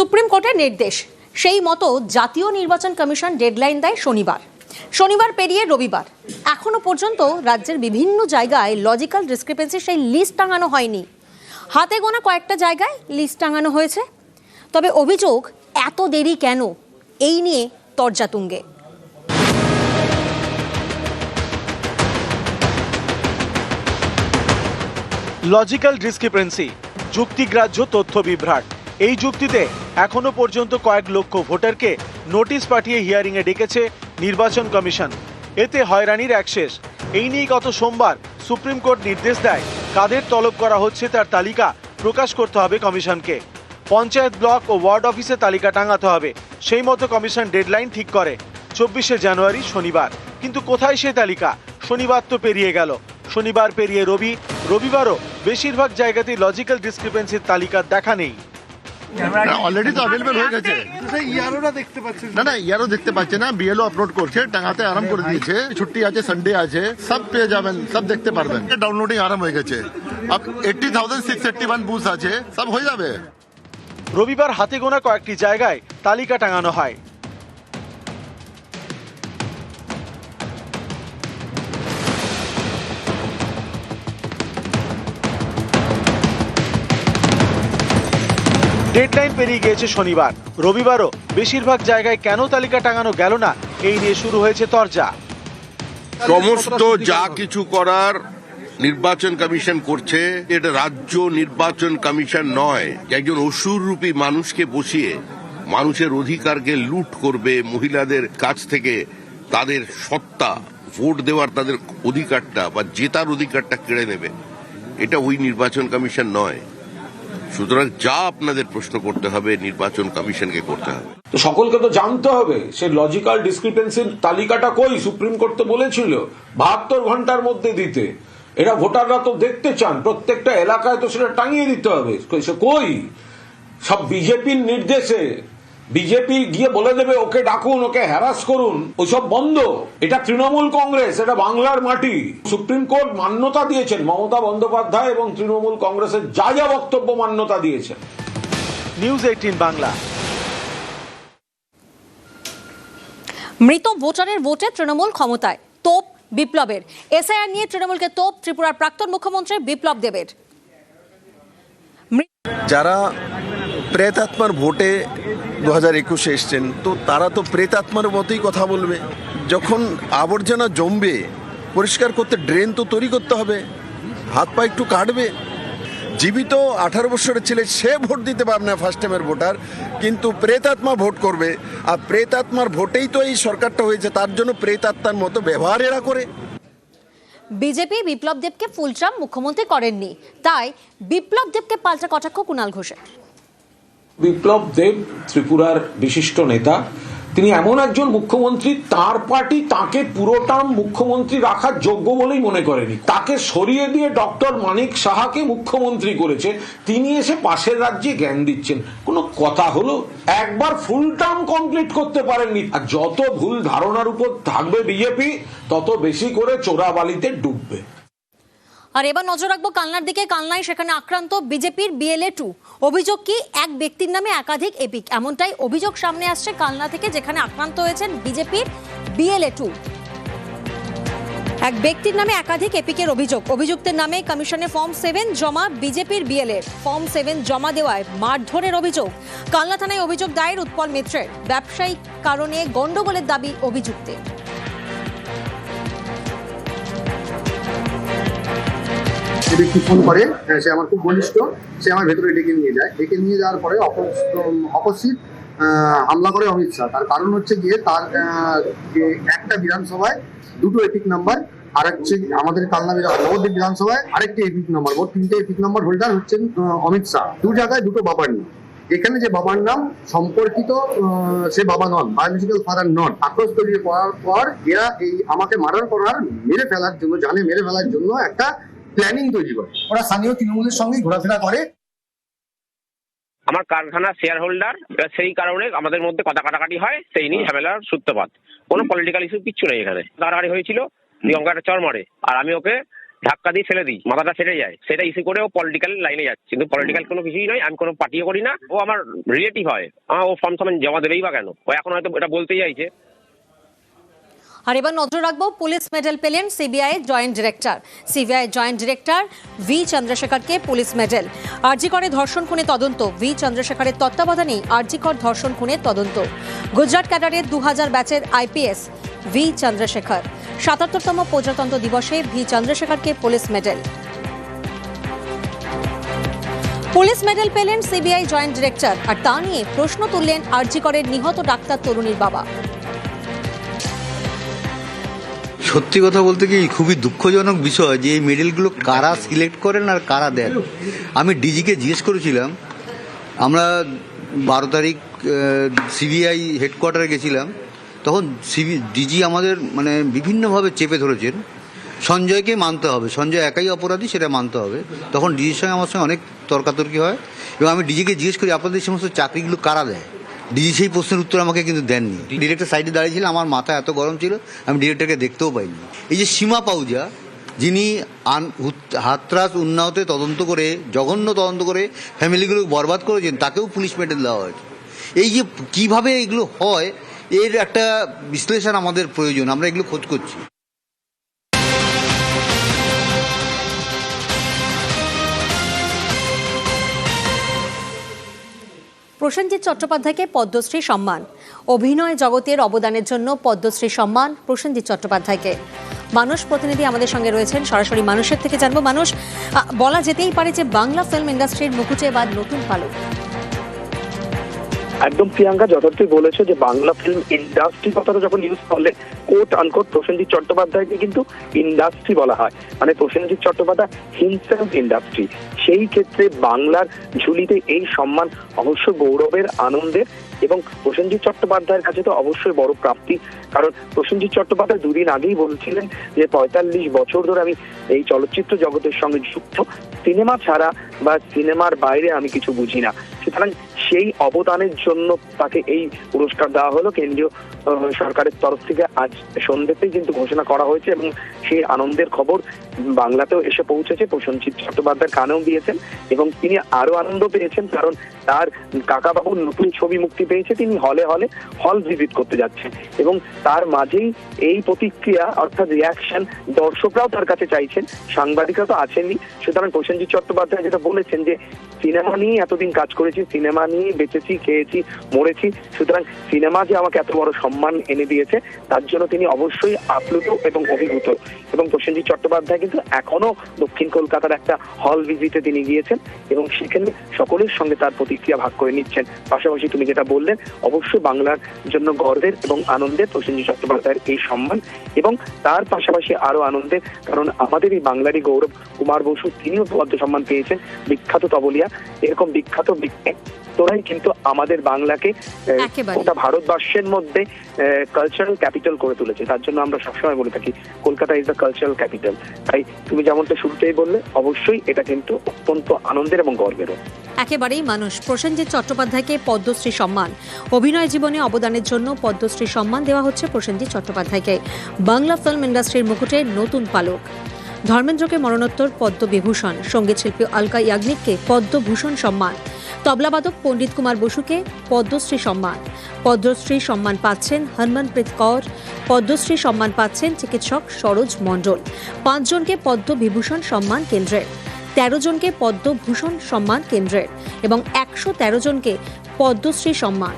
Supreme কোর্টের নির্দেশ। সেই মতো জাতীয় নির্বাচন কমিশন ডেডলাইন দেয় শনিবার। শনিবার পেরিয়ে রবিবার। এখনও পর্যন্ত রাজ্যের বিভিন্ন জায়গায় লজিক্যাল ডিসক্রিপেন্সি সেই লিস্ট টাঙানো হয়নি। হাতে গোনা কয়েকটা জায়গায় লিস্ট টাঙানো হয়েছে। তবে অভিযোগ, এত দেরি কেন? এই নিয়ে তর্জা তুঙ্গে লজিক্যাল ডিসক্রিপেন্সি, যুক্তিগ্রাহ্য তথ্য বিভ্রাট। এই যুক্তিতে এখনও পর্যন্ত কয়েক লক্ষ ভোটারকে নোটিশ পাঠিয়ে হিয়ারিংয়ে ডেকেছে নির্বাচন কমিশন। এতে হয়রানির এক শেষ। এই নিয়ে গত সোমবার সুপ্রিম কোর্ট নির্দেশ দেয় কাদের তলব করা হচ্ছে তার তালিকা প্রকাশ করতে হবে কমিশনকে। পঞ্চায়েত ব্লক ও ওয়ার্ড অফিসে তালিকা টাঙাতে হবে। সেই মতো কমিশন ডেডলাইন ঠিক করে। চব্বিশে জানুয়ারি শনিবার। কিন্তু কোথায় সে তালিকা? শনিবার তো পেরিয়ে গেল। শনিবার পেরিয়ে রবি রবিবারও বেশিরভাগ জায়গাতেই লজিক্যাল ডিসক্রিপেন্সির তালিকা দেখা নেই। অলরেডি তো অ্যাভেলেবেল হয়ে গেছে। ইয়ারোরা দেখতে পাচ্ছেন না না ইয়ারও দেখতে পাচ্ছে না বিএলও আপলোড করছে টাঙাতে আরাম করে দিয়েছে ছুটি আছে সানডে আছে সব পেয়ে যাবেন সব দেখতে পারবেন। ডাউনলোডিং আরাম হয়ে গেছে। Up eighty thousand six eighty one আছে সব হয়ে যাবে। রবিবার হাতে গোনা কয়েকটি জায়গায় তালিকা টাঙানো হয়। ডেডলাইন পেরিয়ে গিয়েছে শনিবার। রবিবারও বেশিরভাগ জায়গায় কেন তালিকা টাঙানো গেল না, এই নিয়ে শুরু হয়েছে তরজা। সমস্ত যা কিছু করার নির্বাচন কমিশন করছে, এটা রাজ্য নির্বাচন কমিশন নয় একজন অসুররূপী মানুষকে বসিয়ে মানুষের অধিকারকে লুট করবে, মহিলাদের কাছ থেকে তাদের সত্তা, ভোট দেওয়ার তাদের অধিকারটা বা জেতার অধিকারটা কেড়ে নেবে। এটা ওই নির্বাচন কমিশন নয়। সুতরাং যা আপনাদের প্রশ্ন করতে হবে, নির্বাচন কমিশনকে করতে হবে। তো সকলকে তো জানতে হবে, সে লজিক্যাল ডিসক্রিপেন্সির তালিকাটা কই? সুপ্রিম কোর্ট তো বলেছিল, বাহাত্তর ঘণ্টার মধ্যে দিতে। এটা ভোটাররা তো দেখতে চান, প্রত্যেকটা এলাকায় তো সেটা টাঙিয়ে দিতে হবে। কই? সব বিজেপির নির্দেশে বিজেপি গিয়ে বলে দেবে ওকে ডাকুন ওকে হ্যারাস করুন। ওইসব বন্ধ। এটা তৃণমূল কংগ্রেস এটা বাংলার মাটি। সুপ্রিম কোর্ট মান্যতা দিয়েছেন মমতা বন্দ্যোপাধ্যায় এবং তৃণমূল কংগ্রেসের যা যা বক্তব্য মান্যতা দিয়েছেন। News eighteen Bangla. মৃত ভোটারের ভোটে তৃণমূল ক্ষমতায় তোপ বিপ্লবের। এসআইআর নিয়ে তৃণমূলকে তোপ ত্রিপুরার প্রাক্তন মুখ্যমন্ত্রী বিপ্লব দেবের। যারা প্রেতাত্মার ভোটে দু হাজার একুশে এসছেন। তো তারা তো প্রেতাত্মার মতোই কথা বলবে। যখন আবর্জনা জমবে, পরিষ্কার করতে ড্রেন তো তৈরি করতে হবে। হাত পা একটু কাটবে। জীবিত আঠারো বছরের ছেলে, সে ভোট দিতে পারবে না ফার্স্ট টাইমের ভোটার। কিন্তু প্রেতাত্মা ভোট করবে। আর প্রেতাত্মার ভোটেই তো এই সরকারটা হয়েছে। তার জন্য প্রেতাত্মার মতো ব্যবহার এরা করে। বিজেপি বিপ্লব দেবকে ফুলচাম মুখ্যমন্ত্রী করেননি। তাই বিপ্লব দেবকে পাল্টা কটাক্ষ কুণাল ঘোষের। বিপ্লব দেব, ত্রিপুরার বিশিষ্ট নেতা। তিনি এমন একজন মুখ্যমন্ত্রী, তার পার্টি তাকে পুরোটাম মুখ্যমন্ত্রী রাখার যোগ্য বলেই মনে করেনি। তাকে সরিয়ে দিয়ে ডক্টর মানিক সাহাকে মুখ্যমন্ত্রী করেছে। তিনি এসে পাশের রাজ্যে জ্ঞান দিচ্ছেন। কোনো কথা হলো? একবার ফুল টার্ম কমপ্লিট করতে পারেননি। আর যত ভুল ধারণার উপর থাকবে বিজেপি, তত বেশি করে চোরাবালিতে ডুববে। আর এবার নজর রাখব কালনার দিকে। কালনায় সেখানে আক্রান্ত বিজেপির বিএলএ টু অভিযোগ কি, এক ব্যক্তির নামে একাধিক এপিক? এমনটাই অভিযোগ সামনে আসছে কালনা থেকে, যেখানে আক্রান্ত হয়েছেন বিজেপির বিএলএ টু এক ব্যক্তির নামে একাধিক এপিকের অভিযোগ। অভিযুক্তের নামে কমিশনে ফর্ম সেভেন জমা বিজেপির বিএলএ ফর্ম সেভেন জমা দেওয়ায় মারধরের অভিযোগ। কালনা থানায় অভিযোগ দায়ের উৎপল মিত্রের। ব্যবসায়িক কারণে গণ্ডগোলের দাবি অভিযুক্তের। যে ব্যক্তি ফোন করে সে আমার খুব ঘনিষ্ঠ সে আমার ভেতরে ডেকে নিয়ে যায়। ডেকে নিয়ে যাওয়ার পরে অপোজিট হামলা করে অমিত শাহ। তার কারণ হচ্ছে গিয়ে তার যে একটা বিধানসভায় দুটো এপিক নাম্বার আর হচ্ছে আমাদের কালনা নবদ্বীপ বিধানসভায় আরেকটি এপিক নাম্বার। মোট তিনটে এপিক নাম্বার হোল্ডার হচ্ছেন অমিত শাহ। দু জায়গায় দুটো বাবার নাম। এখানে যে বাবার নাম, সম্পর্কিত সে বাবা নন বায়োলজিক্যাল ফাদার নন আক্রোশ তৈরি করার পর এরা এই আমাকে মার্ডার করার মেরে ফেলার জন্য জানে মেরে ফেলার জন্য একটা প্ল্যানিং তৈরি করে। ওরা স্থানীয় তৃণমূলের সঙ্গে ঘোরাফেরা করে। আমার কারখানার শেয়ার হোল্ডার সেই কারণে আমাদের মধ্যে কথা কাটাকাটি হয় সেই নিয়ে ঝামেলার সূত্রপাত। কোনো পলিটিক্যাল ইস্যু কিচ্ছু নেই এখানে। কাটাকাটি হয়েছিল দিয়ে চর মারে আর আমি ওকে ধাক্কা দিয়ে ফেলে দিই মাথাটা ফেটে যায়। সেটা ইস্যু করে ও পলিটিক্যাল লাইনে যাচ্ছে। কিন্তু পলিটিক্যাল কোনো কিছুই নয় আমি কোনো পার্টিও করি না। ও আমার রিলেটিভ হয়। আমার ও ফর্ম সমান জমা দেবেই বা কেন? ও এখন হয়তো এটা বলতেই চাইছে। আর এবার নজর রাখব পুলিশ মেডেল পেলেন CBI joint director. CBI joint director V চন্দ্রশেখরকে police medal. আরজিকরে ধর্ষণ খুনে তদন্ত। ভি চন্দ্রশেখরের তত্ত্বাবধানেই আরজিকর ধর্ষণ খুনের তদন্ত। গুজরাট ক্যাডারের দু হাজার ব্যাচের আইপিএস ভি চন্দ্রশেখর। সাতাত্তরতম প্রজাতন্ত্র দিবসে ভি চন্দ্রশেখরকে পুলিশ মেডেল। পুলিশ মেডেল পেলেন সিবিআই জয়েন্ট ডিরেক্টর। আর তা নিয়ে প্রশ্ন তুললেন আরজিকরের নিহত ডাক্তার তরুণীর বাবা। সত্যি কথা বলতে কি খুবই দুঃখজনক বিষয় যে এই মেডেলগুলো কারা সিলেক্ট করেন আর কারা দেন। আমি ডিজিকে জিজ্ঞেস করেছিলাম, আমরা বারো তারিখ সিবিআই হেডকোয়ার্টারে গেছিলাম, তখন সিবি, ডিজি আমাদের মানে বিভিন্নভাবে চেপে ধরেছেন, সঞ্জয়কে মানতে হবে, সঞ্জয় একাই অপরাধী সেটা মানতে হবে, তখন ডিজির সঙ্গে আমার সঙ্গে অনেক তর্কাতর্কি হয়, এবং আমি ডিজিকে জিজ্ঞেস করি, আপনাদের সমস্ত চাকরিগুলো কারা দেয়? ডিজি সেই প্রশ্নের উত্তর আমাকে কিন্তু দেননি। ডিরেক্টর সাইডে দাঁড়িয়েছিল আমার মাথা এত গরম ছিল আমি ডিরেক্টরকে দেখতেও পাইনি। এই যে সীমা পাউজা যিনি আন হাতরাস উন্নাওতে তদন্ত করে জঘন্য তদন্ত করে ফ্যামিলিগুলো বরবাদ করেছেন তাকেও পুলিশ মেডেল দেওয়া হয়েছে। এই যে কীভাবে এগুলো হয় এর একটা বিশ্লেষণ আমাদের প্রয়োজন আমরা এগুলো খোঁজ করছি। প্রসেনজিৎ চট্টোপাধ্যায়কে পদ্মশ্রী সম্মান। অভিনয় জগতের অবদানের জন্য পদ্মশ্রী সম্মান প্রসেনজিৎ চট্টোপাধ্যায়কে। মানুষ প্রতিনিধি আমাদের সঙ্গে রয়েছেন। সরাসরি মানুষের থেকে জানব মানুষ বলা যেতেই পারে যে বাংলা ফিল্ম ইন্ডাস্ট্রির মুকুটে বা নতুন পালক। একদম প্রিয়াঙ্কা যথার্থই বলেছে যে বাংলা ফিল্ম ইন্ডাস্ট্রি কথাটা যখন ইউজ করলে কোট আনকোট প্রসেনজিৎ চট্টোপাধ্যায়কে কিন্তু ইন্ডাস্ট্রি বলা হয়। মানে প্রসেনজিৎ চট্টোপাধ্যায় হিমসেলফ ইন্ডাস্ট্রি সেই ক্ষেত্রে বাংলার ঝুলিতে এই সম্মান অবশ্য গৌরবের আনন্দের এবং প্রসেনজিৎ চট্টোপাধ্যায়ের কাছে তো অবশ্যই বড় প্রাপ্তি। কারণ প্রসেনজিৎ চট্টোপাধ্যায় দুদিন আগেই বলছিলেন যে পঁয়তাল্লিশ বছর ধরে আমি এই চলচ্চিত্র জগতের সঙ্গে যুক্ত। সিনেমা ছাড়া বা সিনেমার বাইরে আমি কিছু বুঝি না। সুতরাং সেই অবদানের জন্য তাকে এই পুরস্কার দেওয়া হলো। কেন্দ্রীয় সরকারের তরফ থেকে আজ সন্ধ্যেতেই কিন্তু ঘোষণা করা হয়েছে এবং সেই আনন্দের খবর বাংলাতেও এসে পৌঁছেছে। প্রসেনজিৎ চট্টোপাধ্যায়ের কানেও দিয়েছেন এবং তিনি আরও আনন্দ পেয়েছেন কারণ তার কাকাবাবুর নতুন ছবি মুক্তি পেয়েছে। তিনি হলে হলে হল ভিজিট করতে যাচ্ছেন এবং তার মাঝেই এই প্রতিক্রিয়া অর্থাৎ রিয়াকশন দর্শকরাও তার কাছে চাইছেন। সাংবাদিকরা তো আছেনই। সুতরাং প্রসেনজিৎ চট্টোপাধ্যায় যেটা বলেছেন যে সিনেমা নিয়ে এতদিন কাজ করেছি, সিনেমা নিয়ে বেঁচেছি, খেয়েছি, মরেছি। সুতরাং সিনেমা যে আমাকে এত বড় সম্মান এনে দিয়েছে, তার জন্য তিনি অবশ্যই আপ্লুত এবং অভিভূত। এবং প্রসেনজিৎ চট্টোপাধ্যায় কিন্তু এখনও দক্ষিণ কলকাতার একটা হল ভিজিটে তিনি গিয়েছেন এবং সেখানে সকলের সঙ্গে তার প্রতিক্রিয়া ভাগ করে নিচ্ছেন। পাশাপাশি তুমি যেটা বললেন অবশ্যই বাংলার জন্য গর্বের এবং আনন্দের প্রসেনজিৎ চট্টোপাধ্যায়ের এই সম্মান এবং তার পাশাপাশি আরও আনন্দের, কারণ আমাদের এই বাংলারই গৌরব কুমার বসু, তিনিও পদ্ম সম্মান পেয়েছেন। বিখ্যাত তবলিয়া এরকম বিখ্যাত তোরাই কিন্তু আমাদের বাংলাকে গোটা ভারতবর্ষের মধ্যে কালচারাল ক্যাপিটাল করে তুলেছে। তার জন্য আমরা সবসময় বলে থাকি Kolkata is the cultural capital তাই তুমি যেমনটা শুরুতেই বললে অবশ্যই এটা কিন্তু অত্যন্ত আনন্দের এবং গর্বেরও একেবারেই মানুষ। প্রসেনজিৎ চট্টোপাধ্যায়কে পদ্মশ্রী সম্মান। অভিনয় জীবনে অবদানের জন্য পদ্মশ্রী সম্মান দেওয়া হচ্ছে প্রসেনজিৎ চট্টোপাধ্যায়কে। বাংলা ফিল্ম ইন্ডাস্ট্রির মুকুটে নতুন পালক। ধর্মেন্দ্রকে মরণোত্তর পদ্মবিভূষণ সংগীত শিল্পী অলকা ইয়াগনিককে পদ্মভূষণ সম্মান, তবলাবাদক পণ্ডিত কুমার বসুকে পদ্মশ্রী সম্মান। পদ্মশ্রী সম্মান পাচ্ছেন হরমনপ্রীত কৌর, পদ্মশ্রী সম্মান পাচ্ছেন চিকিৎসক সরোজ মণ্ডল। পাঁচজনকে পদ্মবিভূষণ সম্মান কেন্দ্রের, তেরো জনকে পদ্মভূষণ সম্মান কেন্দ্রের এবং একশো তেরো জনকে পদ্মশ্রী সম্মান।